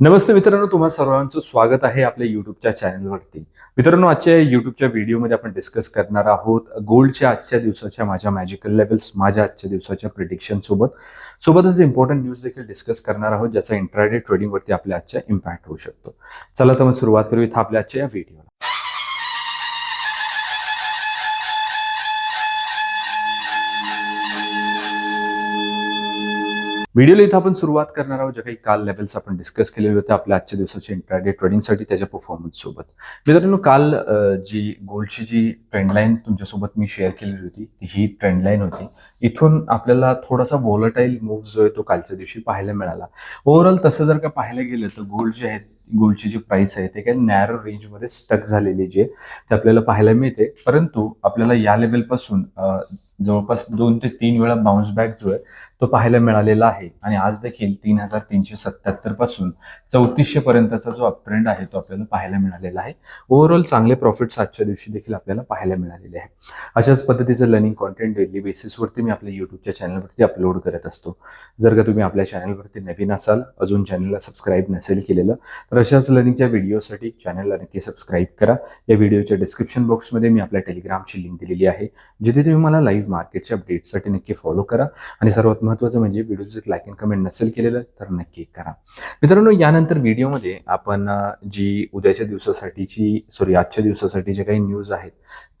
नमस्ते मित्रांनो तुम्हा सर्वांचं स्वागत आहे आपल्या युट्यूबच्या चॅनलवरती मित्रांनो आजच्या युट्यूबच्या व्हिडिओमध्ये आपण डिस्कस करणार आहोत गोल्डच्या आजच्या दिवसाच्या माझ्या मॅजिकल लेवल्स माझ्या आजच्या दिवसाच्या प्रिडिक्शन सोबत. सोबतच इम्पॉर्टंट न्यूज देखील डिस्कस करणार आहोत ज्याचा इंट्राडे ट्रेडिंगवरती आपल्या आजच्या इम्पॅक्ट होऊ शकतो. चला तर मग सुरुवात करू इथं आपल्या आजच्या या व्हिडिओला व्हिडिओला इथं आपण सुरुवात करणार आहोत. जे काही काल लेवल्स आपण डिस्कस केलेले होते आपल्या आजच्या दिवसाच्या इंट्राडे ट्रेडिंगसाठी त्याच्या परफॉर्मन्स सोबत. मित्रांनो काल जी गोल्डची जी ट्रेंडलाईन तुमच्यासोबत मी शेअर केलेली होती ती ही ट्रेंडलाईन होती. इथून आपल्याला थोडासा व्हॉलटाईल मूव्ह जो आहे तो कालच्या दिवशी पाहायला मिळाला. ओव्हरऑल तसं जर का पाहायला गेलं तर गोल्ड जे आहेत गोल्डची जी प्राइस आहे ते काही नॅरो रेंजमध्ये स्टक झालेली जी आहे ते आपल्याला पाहायला मिळते. परंतु आपल्याला या लेवलपासून जवळपास दोन ते तीन वेळा बाउन्स बॅक जो आहे तो पाहायला मिळालेला आहे. आणि आज देखील तीन हजार तीनशे सत्याहत्तरपासून चौतीसशे पर्यंतचा जो अपट्रेंड आहे तो आपल्याला पाहायला मिळालेला आहे. ओव्हरऑल चांगले प्रॉफिट्स आजच्या दिवशी देखील आपल्याला पाहायला मिळालेले आहे. अशाच पद्धतीचं लर्निंग कॉन्टेंट डेली बेसिसवरती मी आपल्या युट्यूबच्या चॅनलवरती अपलोड करत असतो. जर का तुम्ही आपल्या चॅनलवरती नवीन असाल अजून चॅनलला सबस्क्राईब नसेल केलेलं तर अशाच लर्निंगच्या व्हिडिओसाठी चॅनलला नक्की सबस्क्राईब करा. या व्हिडिओच्या डिस्क्रिप्शन बॉक्समध्ये मी आपल्या टेलिग्रामची लिंक दिलेली आहे. जिथे तुम्ही मला लाईव्ह मार्केटच्या अपडेट्ससाठी नक्की फॉलो करा. आणि सर्वात महत्त्वाचं म्हणजे व्हिडिओ जर लाईक अँड कमेंट नसेल केलेलं तर नक्की करा. मित्रांनो यानंतर व्हिडिओमध्ये आपण जी उद्याच्या दिवसासाठीची सॉरी आजच्या दिवसासाठी जे काही न्यूज आहेत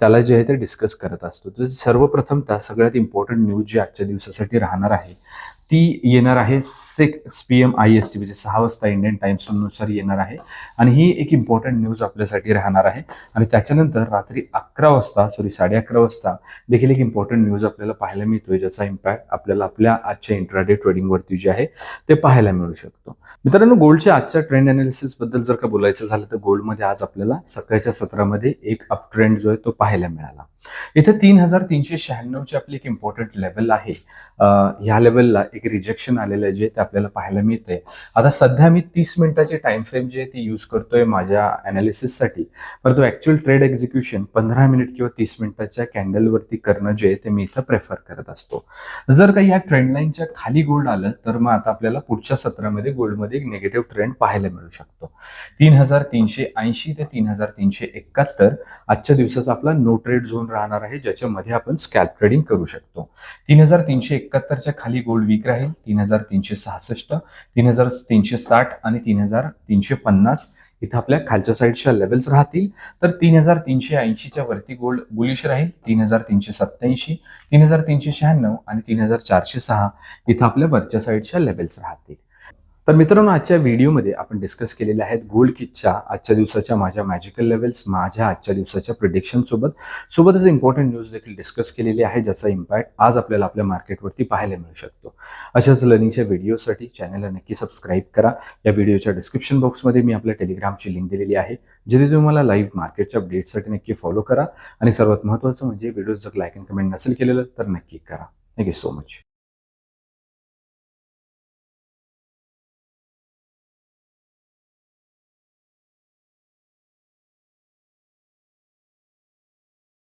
त्याला जे आहे ते डिस्कस करत असतो. तर सर्वप्रथम त्या सगळ्यात इम्पॉर्टंट न्यूज जी आजच्या दिवसासाठी राहणार आहे ती येणार आहे six P M I S T म्हणजे सहा वाजता इंडियन टाइम्सनुसार येणार आहे. आणि ही एक इम्पॉर्टंट न्यूज आपल्यासाठी राहणार आहे. आणि त्याच्यानंतर रात्री अकरा वाजता सॉरी साडे अकरा वाजता देखील एक इम्पॉर्टंट न्यूज आपल्याला पाहायला मिळतोय ज्याचा इम्पॅक्ट आपल्याला आपल्या आजच्या इंट्राडे ट्रेडिंगवरती जे आहे ते पाहायला मिळू शकतो. मित्रांनो गोल्डच्या आजच्या ट्रेंड अनालिसिसबद्दल जर का बोलायचं झालं तर गोल्डमध्ये आज आपल्याला सकाळच्या सत्रामध्ये एक अप ट्रेंड जो आहे तो पाहायला मिळाला. इथे तीन हजार तीनशे शहाण्णवची आपली एक इम्पॉर्टंट लेवल आहे. ह्या लेवलला एक रिजेक्शन आलेलं आहे जे ते आपल्याला पाहायला मिळतंय. आता सध्या मी तीस मिनिटाची टाइम फ्रेम जे आहे ती यूज करतोय माझ्या अनालिसिससाठी परंतु ऍक्च्युअल ट्रेड एक्झिक्युशन पंधरा मिनिट किंवा तीस मिनिटाच्या कॅन्डलवरती करणं जे आहे ते मी इथं प्रेफर करत असतो. जर का या ट्रेंड लाईनच्या खाली गोल्ड आलं तर मग आता आपल्याला पुढच्या सत्रामध्ये गोल्डमध्ये एक निगेटिव्ह ट्रेंड पाहायला मिळू शकतो. तीन हजार तीनशे ऐंशी ते तीन हजार तीनशे एकाहत्तर आजच्या दिवसाचा आपला नो ट्रेड झोन राहणार आहे ज्याच्यामध्ये आपण स्कॅल्प ट्रेडिंग करू शकतो. तीन हजार तीनशे एकाहत्तरच्या खाली गोल्ड वीक राहील तीन हजार तीनशे सहासष्ट तीन हजार तीनशे साठ आणि तीन हजार तीनशे पन्नास इथं आपल्या खालच्या साईडच्या लेवल्स राहतील. तर तीन हजार तीनशे ऐंशीच्या वरती गोल्ड बुलिश राहील तीन हजार तीनशे सत्त्याऐंशी तीन हजार तीनशे शहाण्णव आणि तीन हजार चारशे सहा इथं आपल्या वरच्या साईडच्या लेवल्स राहतील. तर मित्रांनो आजच्या व्हिडिओमध्ये आपण डिस्कस केलेल्या आहेत गोल्ड किटच्या आजच्या दिवसाच्या माझ्या मॅजिकल लेवल्स माझ्या आजच्या दिवसाच्या प्रिडिक्शन सोबत. सोबतच इम्पॉर्टंट न्यूज देखील डिस्कस केलेली आहे ज्याचा इम्पॅक्ट आज आपल्याला आपल्या मार्केटवरती पाहायला मिळू शकतो. अशाच लर्निंगच्या व्हिडिओसाठी चॅनलला नक्की सबस्क्राईब करा. या व्हिडिओच्या डिस्क्रिप्शन बॉक्समध्ये मी आपल्या टेलिग्रामची लिंक दिलेली आहे जिथे तुम्ही मला लाईव्ह मार्केटच्या अपडेटसाठी नक्की फॉलो करा. आणि सर्वात महत्त्वाचं म्हणजे व्हिडिओ जर लाईक अँड कमेंट नसेल केलेलं तर नक्की करा. Thank you so much